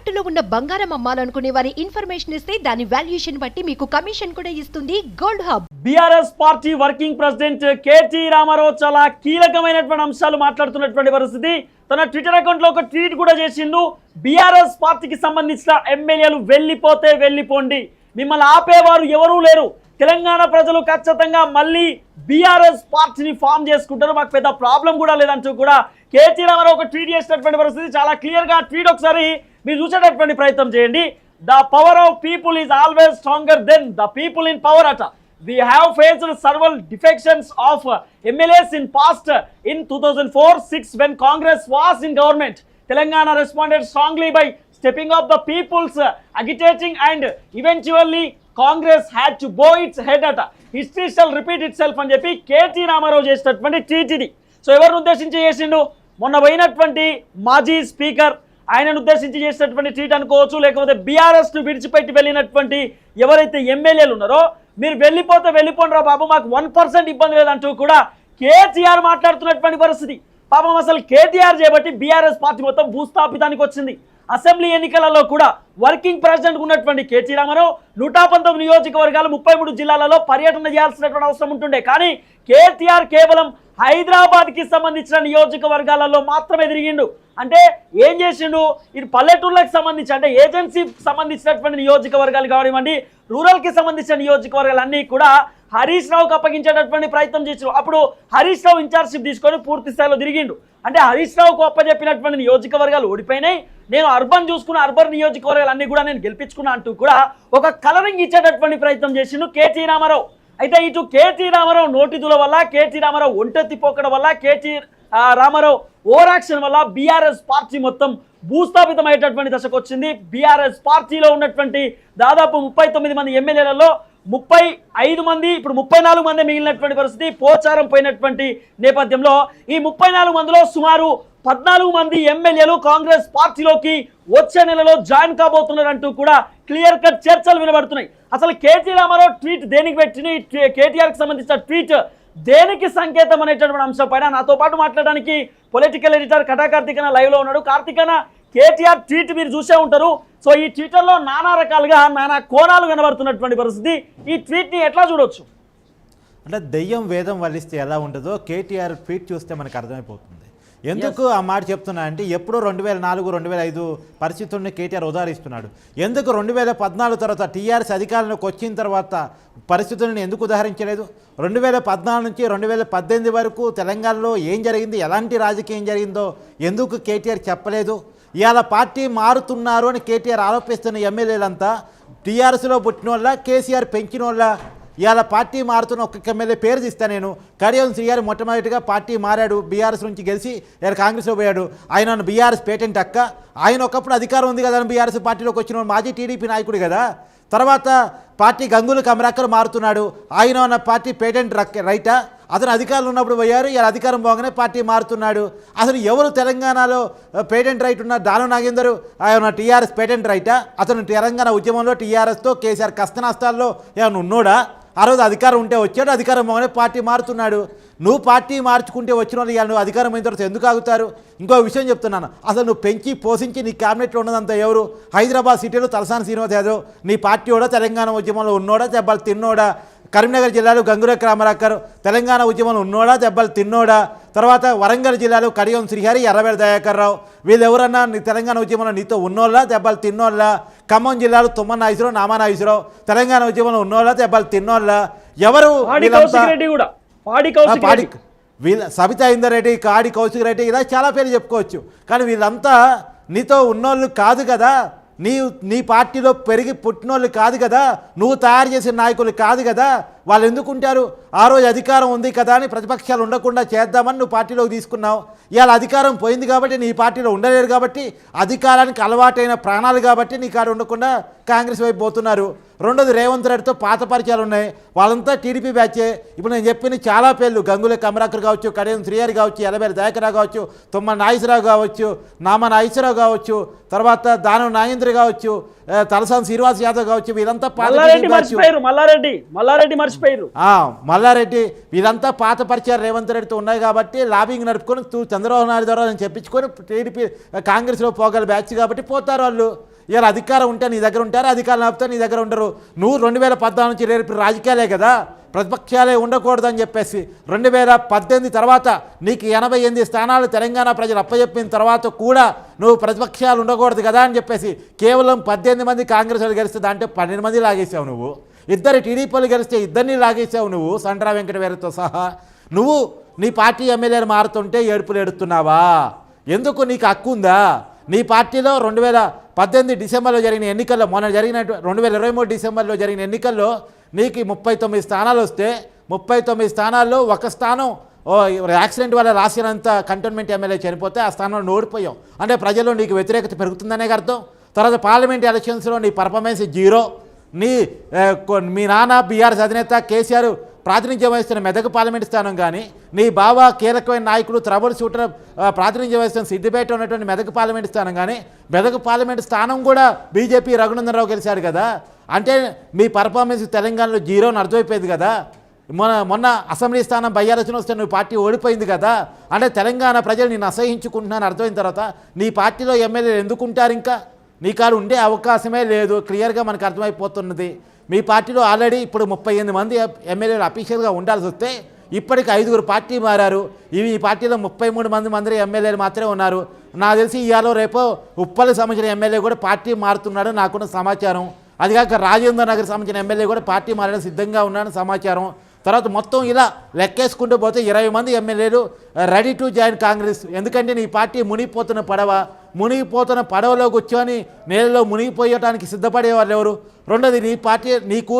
తాకట్టులో ఉన్న బంగారం అమ్మాలనుకునే వారి ఇన్ఫర్మేషన్ ఇస్తే దాని వాల్యుయేషన్ బట్టి మీకు కమిషన్ కూడా ఇస్తుంది gold hub. BRS party working president KT Rama Rao చాలా కీలకమైనటువంటి అంశాలు మాట్లాడుతున్నటువంటి పరిస్థితి. తన ట్విట్టర్ అకౌంట్లో ఒక ట్వీట్ కూడా చేసిండు. బీఆర్ఎస్ పార్టీకి సంబంధించిన ఎమ్మెల్యేలు వెళ్ళిపోతే వెళ్ళిపోండి. మిమ్మల్ని ఆపేవారు ఎవరూ లేరు. తెలంగాణ ప్రజలు ఖచ్చితంగా మళ్ళీ బీఆర్ఎస్ పార్టీని ఫామ్ చేసుకుంటారు. మాకు పెద్ద ప్రాబ్లం కూడా లేదంటూ కూడా కేటీ రామారావు ఒక ట్వీట్ చేసినటువంటి పరిస్థితి. చాలా క్లియర్గా ట్వీట్ ఒకసారి మీరు చూసేటటువంటి ప్రయత్నం చేయండి. The power of people is always stronger than the people in power అట. We have faced several defections of MLAs in past in two thousand four six when Congress was in government Telangana responded strongly by stepping of the peoples agitating and eventually Congress had to bow its head అట. History shall repeat itself అని చెప్పి KT Ramarao చేసినటువంటి TTD so ఎవరిని ఉద్దేశించి చేసిండు? మొన్న పోయినటువంటి మాజీ స్పీకర్ ఆయనను ఉద్దేశించి చేసినటువంటి ట్వీట్ అనుకోవచ్చు లేకపోతే బీఆర్ఎస్ను విడిచిపెట్టి వెళ్ళినటువంటి ఎవరైతే ఎమ్మెల్యేలు ఉన్నారో మీరు వెళ్ళిపోతే వెళ్ళిపోండి రా బాబు మాకు వన్ పర్సెంట్ ఇబ్బంది లేదంటూ కూడా కేటీఆర్ మాట్లాడుతున్నటువంటి పరిస్థితి. పాపం అసలు కేటీఆర్ చేయబట్టి బీఆర్ఎస్ పార్టీ మొత్తం భూస్థాపితానికి వచ్చింది. అసెంబ్లీ ఎన్నికలలో కూడా వర్కింగ్ ప్రెసిడెంట్ ఉన్నటువంటి కేటీ రామారావు నూట పంతొమ్మిది నియోజకవర్గాలు ముప్పై మూడు జిల్లాలలో పర్యటన చేయాల్సినటువంటి అవసరం ఉంటుండే. కానీ కేటీఆర్ కేవలం హైదరాబాద్కి సంబంధించిన నియోజకవర్గాలలో మాత్రమే తిరిగిండు. అంటే ఏం చేసిండు? ఇది పల్లెటూర్లకు సంబంధించి అంటే ఏజెన్సీకి సంబంధించినటువంటి నియోజకవర్గాలు కానివ్వండి రూరల్కి సంబంధించిన నియోజకవర్గాలు అన్నీ కూడా హరీష్ రావుకి అప్పగించేటటువంటి ప్రయత్నం చేసిండు అప్పుడు హరీష్ రావు ఇన్ఛార్జ్షిప్ తీసుకొని పూర్తి స్థాయిలో తిరిగిండు. అంటే హరీష్ రావుకు అప్పచెప్పినటువంటి నియోజకవర్గాలు ఓడిపోయినాయి. నేను అర్బన్ చూసుకున్న అర్బన్ నియోజకవర్గాలు అన్ని కూడా నేను గెలిపించుకున్నా అంటూ కూడా ఒక కలరింగ్ ఇచ్చేటటువంటి ప్రయత్నం చేసిండు కేటీ రామారావు. అయితే ఇటు కేటీ రామారావు నోటిదుల వల్ల కేటీ రామారావు ఒంటెత్తి పోకడం వల్ల కేటీ రామారావు ఓరాక్షన్ వల్ల బీఆర్ఎస్ పార్టీ మొత్తం భూస్థాపితమయ్యేటటువంటి దశకు వచ్చింది బీఆర్ఎస్ పార్టీలో ఉన్నటువంటి దాదాపు ముప్పై తొమ్మిది మంది ఎమ్మెల్యేలలో ముప్పై ఐదు మంది ఇప్పుడు ముప్పై నాలుగు మంది మిగిలినటువంటి పరిస్థితి పోచారం పోయినటువంటి నేపథ్యంలో ఈ ముప్పై నాలుగు మందిలో సుమారు పద్నాలుగు మంది ఎమ్మెల్యేలు కాంగ్రెస్ పార్టీలోకి వచ్చే నెలలో జాయిన్ కాబోతున్నారంటూ కూడా క్లియర్ కట్ చర్చలు వినబడుతున్నాయి. అసలు కేటీ రామారావు ట్వీట్ దేనికి పెట్టిన కేటీఆర్కి సంబంధించిన ట్వీట్ దేనికి సంకేతం అనేటటువంటి అంశం పైన నాతో పాటు మాట్లాడడానికి పొలిటికల్ ఎడిటర్ కటా కార్తికన లైవ్లో ఉన్నాడు. కార్తికన కేటీఆర్ ట్వీట్ మీరు చూసే ఉంటారు. సో ఈ ట్విట్టర్లో నానా రకాలుగా నానా కోణాలు కనబడుతున్నటువంటి పరిస్థితి. ఈ ట్వీట్ని ఎట్లా చూడొచ్చు? అంటే దెయ్యం వేదం వల్లిస్తే ఎలా ఉంటుందో కేటీఆర్ ట్వీట్ చూస్తే మనకు అర్థమైపోతుంది. ఎందుకు ఆ మాట చెప్తున్నా అంటే ఎప్పుడో రెండు వేల నాలుగు రెండు వేల ఐదు పరిస్థితుల్ని కేటీఆర్ ఉదాహరిస్తున్నాడు. ఎందుకు రెండు వేల పద్నాలుగు తర్వాత టీఆర్ఎస్ అధికారంలోకి వచ్చిన తర్వాత పరిస్థితులను ఎందుకు ఉదాహరించలేదు? రెండు వేల పద్నాలుగు నుంచి రెండు వేల పద్దెనిమిది వరకు తెలంగాణలో ఏం జరిగింది? ఎలాంటి రాజకీయం జరిగిందో ఎందుకు కేటీఆర్ చెప్పలేదు? ఇవాళ పార్టీ మారుతున్నారు అని కేటీఆర్ ఆరోపిస్తున్న ఎమ్మెల్యేలంతా టీఆర్ఎస్లో పుట్టిన వాళ్ళ కేసీఆర్ పెంచిన వాళ్ళ ఇవాళ పార్టీ మారుతున్న ఒక్కొక్క ఎమ్మెల్యే పేరు తీస్తాను నేను. కడియం శ్రీగారు మొట్టమొదటిగా పార్టీ మారాడు బీఆర్ఎస్ నుంచి గెలిచి ఇలా కాంగ్రెస్లో పోయాడు. ఆయన బీఆర్ఎస్ పేటెంట్ అక్క. ఆయన ఒకప్పుడు అధికారం ఉంది కదా బీఆర్ఎస్ పార్టీలోకి వచ్చిన మాజీ టీడీపీ నాయకుడు కదా. తర్వాత పార్టీ గంగులు కమరాకర్ మారుతున్నాడు. ఆయన పార్టీ పేటెంట్ రక్- రైటా. అతను అధికారులు ఉన్నప్పుడు పోయారు ఇలా అధికారం పోగానే పార్టీ మారుతున్నాడు. అసలు ఎవరు తెలంగాణలో పేటెంట్ రైట్ ఉన్న దాను నాగేందరు? ఆయన టీఆర్ఎస్ పేటెంట్ రైటా? అతను తెలంగాణ ఉద్యమంలో టీఆర్ఎస్తో కేసీఆర్ కష్టనష్టాల్లో ఏమైనా ఉన్నోడా? ఆ రోజు అధికారం ఉంటే వచ్చాడు అధికారం పోగానే పార్టీ మారుతున్నాడు. నువ్వు పార్టీ మార్చుకుంటే వచ్చిన వాళ్ళు ఇవాళ నువ్వు అధికారం అయిన తర్వాత ఎందుకు ఆగుతారు? ఇంకో విషయం చెప్తున్నాను. అసలు నువ్వు పెంచి పోషించి నీ క్యాబినెట్లో ఉన్నదంతా ఎవరు? హైదరాబాద్ సిటీలో తలసాని శ్రీనివాస్ యాదవ్. నీ పార్టీ కూడా తెలంగాణ ఉద్యమంలో ఉన్నోడా? దెబ్బలు తిన్నోడా? కరీంనగర్ జిల్లాలో గంగుర రామరాకర్ తెలంగాణ ఉద్యమంలో ఉన్నోడా దెబ్బలు తిన్నోడా? తర్వాత వరంగల్ జిల్లాలో కడియం శ్రీహరి ఎర్రవేల దయాకర్ రావు. వీళ్ళు ఎవరన్నా నీ తెలంగాణ ఉద్యమంలో నీతో ఉన్నోళ్ళ దెబ్బలు తిన్నోళ్ళ? ఖమ్మం జిల్లాలో తుమ్మ నాగేశ్వరరావు నామా తెలంగాణ ఉద్యమంలో ఉన్నోళ్ళ దెబ్బలు తిన్నోళ్ళ? ఎవరు వీళ్ళ సబితా ఇందర్ రెడ్డి కాడి కౌశిక్ రెడ్డి ఇలా చాలా పేర్లు చెప్పుకోవచ్చు. కానీ వీళ్ళంతా నీతో ఉన్నోళ్ళు కాదు కదా. నీ నీ పార్టీలో పెరిగి పుట్టినోళ్ళు కాదు కదా నువ్వు తయారు చేసిన నాయకులు కాదు కదా వాళ్ళు ఎందుకు ఉంటారు ఆ రోజు అధికారం ఉంది కదా అని ప్రతిపక్షాలు ఉండకుండా చేద్దామని నువ్వు పార్టీలోకి తీసుకున్నావు. ఇవాళ అధికారం పోయింది కాబట్టి నీ పార్టీలో ఉండలేరు కాబట్టి అధికారానికి అలవాటైన ప్రాణాలు కాబట్టి నీ కాడ ఉండకుండా కాంగ్రెస్ వైపు పోతున్నారు. రెండోది రేవంత్ రెడ్డితో పాత పరిచయాలు ఉన్నాయి. వాళ్ళంతా టీడీపీ బ్యాచే. ఇప్పుడు నేను చెప్పిన చాలా పేర్లు. గంగుల కమరాకర్ కావచ్చు కడియం శ్రీహరి కావచ్చు ఎలబేరి దయాకరావు కావచ్చు తుమ్మ నాగేశ్వరరావు కావచ్చు నామ నాగేశ్వరరావు కావచ్చు తర్వాత దానం నాగేంద్ర కావచ్చు తలసాని శ్రీనివాస్ యాదవ్ కావచ్చు వీరంతా పాత మల్లారెడ్డి మల్లారెడ్డి మల్లారెడ్డి మర్చిపోయారు. మల్లారెడ్డి వీరంతా పాత పరిచయాలు రేవంత్ రెడ్డితో ఉన్నాయి కాబట్టి లాబింగ్ నడుపుకొని తూ చంద్రబాబు నాయుడు ద్వారా నేను చెప్పించుకొని టీడీపీ కాంగ్రెస్లో పోగల బ్యాచ్ కాబట్టి పోతారు వాళ్ళు. ఇలా అధికారం ఉంటే నీ దగ్గర ఉంటారు అధికారం లేకపోతే నీ దగ్గర ఉండరు. నువ్వు రెండు వేల పద్నాలుగు నుంచి రేపు రాజకీయాలే కదా ప్రతిపక్షాలే ఉండకూడదని చెప్పేసి రెండు వేల పద్దెనిమిది తర్వాత నీకు ఎనభై ఎనిమిది స్థానాలు తెలంగాణ ప్రజలు అప్పచెప్పిన తర్వాత కూడా నువ్వు ప్రతిపక్షాలు ఉండకూడదు కదా అని చెప్పేసి కేవలం పద్దెనిమిది మంది కాంగ్రెస్ వాళ్ళు గెలిస్తే దాంట్లో పన్నెండు మంది లాగేసావు నువ్వు. ఇద్దరు టీడీపీలు గెలిస్తే ఇద్దరిని లాగేసావు నువ్వు సండ్రా వెంకటవీరతో సహా. నువ్వు నీ పార్టీ ఎమ్మెల్యేలు మారుతుంటే ఏడుపులు ఎడుతున్నావా? ఎందుకు నీకు హక్కు ఉందా? నీ పార్టీలో రెండు వేల పద్దెనిమిది డిసెంబర్లో జరిగిన ఎన్నికల్లో మొన్న జరిగిన రెండు వేల ఇరవై మూడు డిసెంబర్లో జరిగిన ఎన్నికల్లో నీకు ముప్పై తొమ్మిది స్థానాలు వస్తే ముప్పై తొమ్మిది స్థానాల్లో ఒక స్థానం ఓ యాక్సిడెంట్ వల్ల రాసినంత కంటోన్మెంట్ ఎమ్మెల్యే చనిపోతే ఆ స్థానంలో ఓడిపోయాం అంటే ప్రజల్లో నీకు వ్యతిరేకత పెరుగుతుందనే అర్థం. తర్వాత పార్లమెంట్ ఎలక్షన్స్లో నీ పర్ఫార్మెన్స్ జీరో. నీ కొ- మీ నాన్న బీఆర్ఎస్ అధినేత కేసీఆర్ ప్రాతినిధ్యం వహిస్తున్న మెదక్ పార్లమెంట్ స్థానం కానీ నీ బావ కీలకమైన నాయకుడు త్రబుల్ షూటర్ ప్రాతినిధ్యం వహిస్తున్న సిద్దిపేట ఉన్నటువంటి మెదక్ పార్లమెంట్ స్థానం కానీ మెదక్ పార్లమెంట్ స్థానం కూడా బీజేపీ రఘునందనరావు గెలిచాడు కదా. అంటే మీ పర్ఫార్మెన్స్ తెలంగాణలో జీరో అర్థమైపోయింది కదా. మొన్న మొన్న అసెంబ్లీ స్థానం బయ్యారచన వస్తే నువ్వు పార్టీ ఓడిపోయింది కదా. అంటే తెలంగాణ ప్రజలు నేను అసహించుకుంటున్నాను అర్థమైన తర్వాత నీ పార్టీలో ఎమ్మెల్యేలు ఎందుకుంటారు ఇంకా? నీ కాదు ఉండే అవకాశమే లేదు. క్లియర్గా మనకు అర్థమైపోతున్నది. మీ పార్టీలో ఆల్రెడీ ఇప్పుడు ముప్పై ఎనిమిది మంది ఎమ్మెల్యేలు అఫీషియల్గా ఉండాల్సి వస్తే ఇప్పటికి ఐదుగురు పార్టీ మారారు. ఇవి ఈ పార్టీలో ముప్పై మూడు మంది మంది ఎమ్మెల్యేలు మాత్రమే ఉన్నారు. నాకు తెలిసి ఇవాళ రేపు ఉప్పలకు సంబంధించిన ఎమ్మెల్యే కూడా పార్టీ మారుతున్నాడు నాకున్న సమాచారం. అది కాక రాజేంద్ర నగర్ సంబంధించిన ఎమ్మెల్యే కూడా పార్టీ మారడం సిద్ధంగా ఉన్నాడని సమాచారం. తర్వాత మొత్తం ఇలా లెక్కేసుకుంటూ పోతే ఇరవై మంది ఎమ్మెల్యేలు రెడీ టు జాయిన్ కాంగ్రెస్. ఎందుకంటే నీ పార్టీ మునిగిపోతున్న పడవ. మునిగిపోతున్న పడవలో కూర్చొని నేలలో మునిగిపోయటానికి సిద్ధపడేవాళ్ళు ఎవరు? రెండోది నీ పార్టీ నీ కూ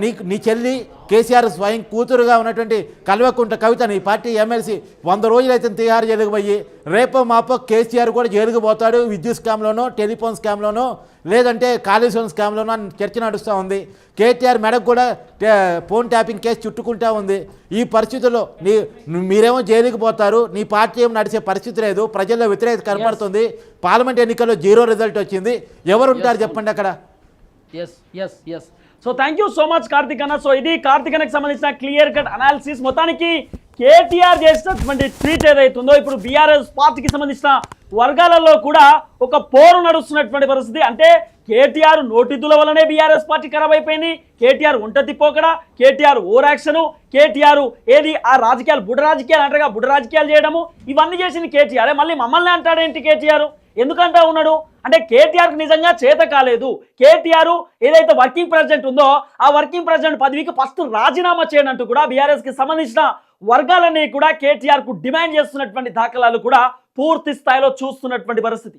నీ నీ చెల్లి కేసీఆర్ స్వయం కూతురుగా ఉన్నటువంటి కల్వకుంట కవిత నీ పార్టీ ఎమ్మెల్సీ వంద రోజులు అయితే తీహారు జైలుకు పోయి రేపో మాపో కేసీఆర్ కూడా జైలుకు పోతాడు విద్యుత్ స్కామ్లోనో టెలిఫోన్ స్కామ్లోనో లేదంటే కాళేశ్వరం స్కామ్లోనో అని చర్చ నడుస్తూ ఉంది. కేటీఆర్ మెడకు కూడా ఫోన్ ట్యాపింగ్ కేసు చుట్టుకుంటా ఉంది. ఈ పరిస్థితుల్లో నీ మీరేమో జైలుకి పోతారు నీ పార్టీ ఏమో నడిచే పరిస్థితి లేదు ప్రజల్లో వ్యతిరేకత కనపడుతుంది పార్లమెంట్ ఎన్నికల్లో జీరో రిజల్ట్ వచ్చింది. ఎవరుంటారు చెప్పండి అక్కడ? Yes yes yes so thank you so much Karthik అన్న సో ఇది కార్తిక్ అన్నకి సంబంధించిన క్లియర్ కట్ అనాలిసిస్ మొత్తానికి కేటీఆర్ చేసినటువంటి ట్వీట్ ఏదైతుందో ఇప్పుడు బీఆర్ఎస్ పార్టీకి సంబంధించిన వర్గాలలో కూడా ఒక పోరు నడుస్తున్నటువంటి పరిస్థితి. అంటే కేటీఆర్ నోటిదుల వల్లనే బీఆర్ఎస్ పార్టీ ఖరాబ్ అయిపోయింది. కేటీఆర్ ఉంట తిప్పోకడ కేటీఆర్ ఓవర్ యాక్షన్ కేటీఆర్ ఏది ఆ రాజకీయాలు బుడ రాజకీయాలు అంటారుగా బుడ రాజకీయాలు చేయడము ఇవన్నీ చేసింది కేటీఆర్. మళ్ళీ మమ్మల్ని అంటాడేంటి కేటీఆర్? ఎందుకంటా ఉన్నాడు? అంటే కేటీఆర్కి నిజంగా చేత కాలేదు. కేటీఆర్ ఏదైతే వర్కింగ్ ప్రెసిడెంట్ ఉందో ఆ వర్కింగ్ ప్రెసిడెంట్ పదవికి ఫస్ట్ రాజీనామా చేయనంటూ కూడా బీఆర్ఎస్కి సంబంధించిన వర్గాలన్నీ కూడా కేటీఆర్కు డిమాండ్ చేస్తున్నటువంటి దాఖలాలు కూడా పూర్తి స్థాయిలో చూస్తున్నటువంటి పరిస్థితి.